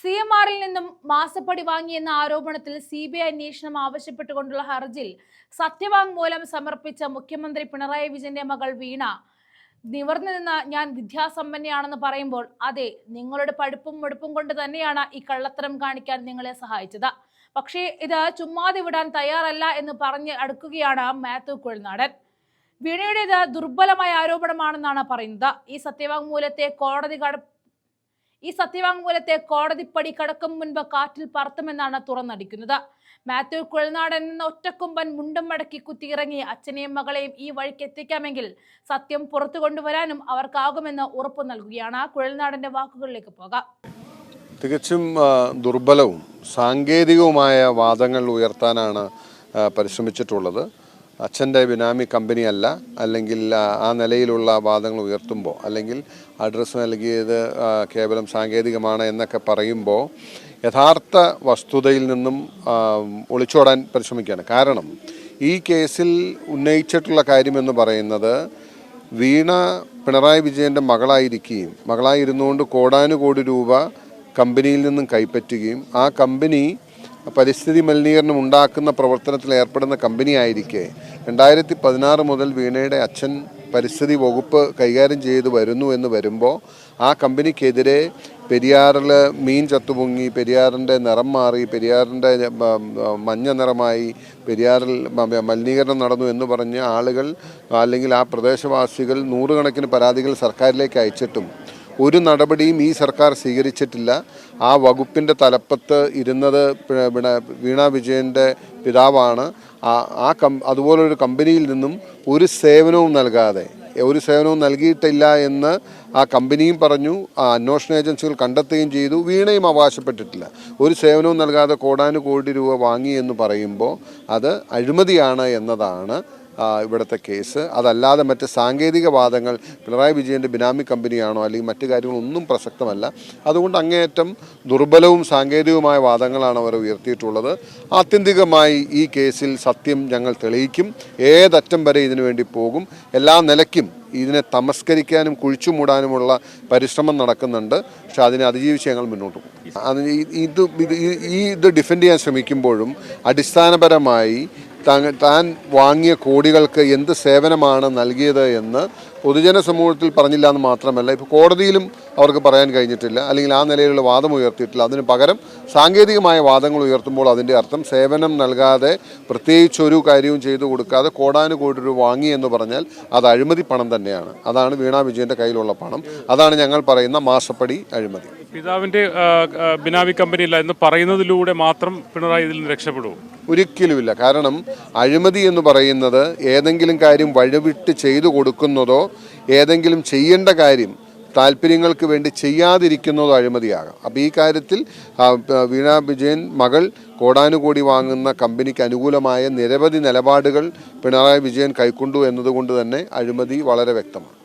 C M ആറിൽ നിന്നും മാസപ്പടി വാങ്ങിയെന്ന ആരോപണത്തിൽ സി ബി ഐ അന്വേഷണം ആവശ്യപ്പെട്ടുകൊണ്ടുള്ള ഹർജിയിൽ സത്യവാങ്മൂലം സമർപ്പിച്ച മുഖ്യമന്ത്രി പിണറായി വിജയന്റെ മകൾ വീണ. നിവർന്നു നിന്ന് ഞാൻ വിദ്യാസമ്പന്നയാണെന്ന് പറയുമ്പോൾ അതെ നിങ്ങളുടെ പഠിപ്പും വെടുപ്പും കൊണ്ട് തന്നെയാണ് ഈ കള്ളത്തരം കാണിക്കാൻ നിങ്ങളെ സഹായിച്ചത്. പക്ഷേ ഇത് ചുമ്മാതെ വിടാൻ തയ്യാറല്ല എന്ന് പറഞ്ഞ് അടുക്കുകയാണ് മാത്യു കുഴൽനാടൻ. വീണയുടേത് ദുർബലമായ ആരോപണമാണെന്നാണ് പറയുന്നത്. ഈ സത്യവാങ്മൂലത്തെ കോടതി കട ഈ സത്യവാങ്മൂലത്തെ കോടതിപ്പടി കടക്കും മുൻപ് കാറ്റിൽ പറത്തുമെന്നാണ് തുറന്നടിക്കുന്നത്. മാത്യു കുഴൽനാടൻ എന്ന ഒറ്റക്കൊമ്പൻ മുണ്ടും മടക്കി കുത്തിയിറങ്ങി അച്ഛനെയും മകളെയും ഈ വഴിക്ക് എത്തിക്കാമെങ്കിൽ സത്യം പുറത്തു കൊണ്ടുവരാനും അവർക്കാകുമെന്ന് ഉറപ്പു നൽകുകയാണ്. കുഴൽനാടന്റെ വാക്കുകളിലേക്ക് പോകാം. തികച്ചും ദുർബലവും സാങ്കേതികവുമായ വാദങ്ങൾ ഉയർത്താനാണ് പരിശ്രമിച്ചിട്ടുള്ളത്. അച്ഛന്റെ ബിനാമി കമ്പനിയല്ല അല്ലെങ്കിൽ ആ, നിലയിലുള്ള വാദങ്ങൾ ഉയർത്തുമ്പോൾ അല്ലെങ്കിൽ അഡ്രസ്സ് നൽകിയത് കേവലം സാങ്കേതികമാണ് എന്നൊക്കെ പറയുമ്പോൾ യഥാർത്ഥ വസ്തുതയിൽ നിന്നും ഒളിച്ചോടാൻ പരിശ്രമിക്കുകയാണ്. കാരണം ഈ കേസിൽ ഉന്നയിച്ചിട്ടുള്ള കാര്യമെന്ന് പറയുന്നത് വീണ പിണറായി വിജയന്റെ മകളായിരിക്കുകയും മകളായിരുന്നുകൊണ്ട് കോടാനുകോടി രൂപ കമ്പനിയിൽ നിന്നും കൈപ്പറ്റുകയും ആ കമ്പനി പരിസ്ഥിതി മലിനീകരണം ഉണ്ടാക്കുന്ന പ്രവർത്തനത്തിൽ ഏർപ്പെടുന്ന കമ്പനി ആയിരിക്കെ രണ്ടായിരത്തി പതിനാറ് മുതൽ വീണയുടെ അച്ഛൻ പരിസ്ഥിതി വകുപ്പ് കൈകാര്യം ചെയ്ത് വരുന്നു എന്ന് വരുമ്പോൾ ആ കമ്പനിക്കെതിരെ പെരിയാറിൽ മീൻ ചത്തുപൊങ്ങി പെരിയാറിന്റെ നിറം മാറി പെരിയാറിന്റെ മഞ്ഞ നിറമായി പെരിയാറിൽ മലിനീകരണം നടന്നു എന്ന് പറഞ്ഞ് ആളുകൾ അല്ലെങ്കിൽ ആ പ്രദേശവാസികൾ നൂറുകണക്കിന് പരാതികൾ സർക്കാരിലേക്ക് അയച്ചിട്ടും ഒരു നടപടിയും ഈ സർക്കാർ സ്വീകരിച്ചിട്ടില്ല. ആ വകുപ്പിന്റെ തലപ്പത്ത് ഇരുന്നത് വീണ വിജയന്റെ പിതാവാണ്. ആ കം അതുപോലൊരു കമ്പനിയിൽ നിന്നും ഒരു സേവനവും നൽകാതെ ഒരു സേവനവും നൽകിയിട്ടില്ല എന്ന് ആ കമ്പനിയും പറഞ്ഞു ആ അന്വേഷണ ഏജൻസികൾ കണ്ടെത്തുകയും ചെയ്തു. വീണയും അവകാശപ്പെട്ടിട്ടില്ല. ഒരു സേവനവും നൽകാതെ കോടാനുകോടി രൂപ വാങ്ങി എന്ന് പറയുമ്പോൾ അത് അഴിമതിയാണ് എന്നതാണ് ഇവിടുത്തെ കേസ്. അതല്ലാതെ മറ്റ് സാങ്കേതിക വാദങ്ങൾ പിണറായി വിജയന്റെ ബിനാമി കമ്പനിയാണോ അല്ലെങ്കിൽ മറ്റു കാര്യങ്ങളൊന്നും പ്രസക്തമല്ല. അതുകൊണ്ട് അങ്ങേയറ്റം ദുർബലവും സാങ്കേതികവുമായ വാദങ്ങളാണ് അവർ ഉയർത്തിയിട്ടുള്ളത്. ആത്യന്തികമായി ഈ കേസിൽ സത്യം ഞങ്ങൾ തെളിയിക്കും. ഏതറ്റം വരെ ഇതിനു വേണ്ടി പോകും. എല്ലാ നിലയ്ക്കും ഇതിനെ തമസ്കരിക്കാനും കുഴിച്ചു മൂടാനുമുള്ള പരിശ്രമം നടക്കുന്നുണ്ട്. പക്ഷെ അതിനെ അതിജീവിച്ച് ഞങ്ങൾ മുന്നോട്ട് പോകും. അത് ഈ- ഇത് ഈ- ഇത് ഡിഫെൻഡ് ചെയ്യാൻ ശ്രമിക്കുമ്പോഴും അടിസ്ഥാനപരമായി താൻ വാങ്ങിയ കോടികൾക്ക് എന്ത് സേവനമാണ് നൽകിയത് എന്ന് പൊതുജന സമൂഹത്തിൽ പറഞ്ഞില്ല എന്ന് മാത്രമല്ല ഇപ്പോൾ കോടതിയിലും അവർക്ക് പറയാൻ കഴിഞ്ഞിട്ടില്ല അല്ലെങ്കിൽ ആ നിലയിലുള്ള വാദം ഉയർത്തിയിട്ടില്ല. അതിന് പകരം സാങ്കേതികമായ വാദങ്ങൾ ഉയർത്തുമ്പോൾ അതിന്റെ അർത്ഥം സേവനം നൽകാതെ പ്രത്യേകിച്ചൊരു കാര്യവും ചെയ്തു കൊടുക്കാതെ കോടാനുകോടി രൂപ വാങ്ങി എന്ന് പറഞ്ഞാൽ അത് അഴിമതി പണം തന്നെയാണ്. അതാണ് വീണാ വിജയന്റെ കയ്യിലുള്ള പണം. അതാണ് ഞങ്ങൾ പറയുന്ന മാസപ്പടി അഴിമതി. പിതാവിന്റെ ബിനാമി കമ്പനിയില്ല എന്ന് പറയുന്നതിലൂടെ മാത്രം പിണറായി ഇതിൽ നിന്ന് രക്ഷപ്പെടുമോ ഒരിക്കലുമില്ല. കാരണം അഴിമതി എന്ന് പറയുന്നത് ഏതെങ്കിലും കാര്യം വഴിവിട്ട് ചെയ്തു കൊടുക്കുന്നതോ ഏതെങ്കിലും ചെയ്യേണ്ട കാര്യം താല്പര്യങ്ങൾക്ക് വേണ്ടി ചെയ്യാതിരിക്കുന്നതോ അഴിമതിയാകാം. അപ്പോൾ ഈ കാര്യത്തിൽ വീണ വിജയൻ മകൾ കോടാനുകോടി വാങ്ങുന്ന കമ്പനിക്ക് അനുകൂലമായ നിരവധി നിലപാടുകൾ പിണറായി വിജയൻ കൈക്കൊണ്ടു എന്നതുകൊണ്ട് തന്നെ അഴിമതി വളരെ വ്യക്തമാണ്.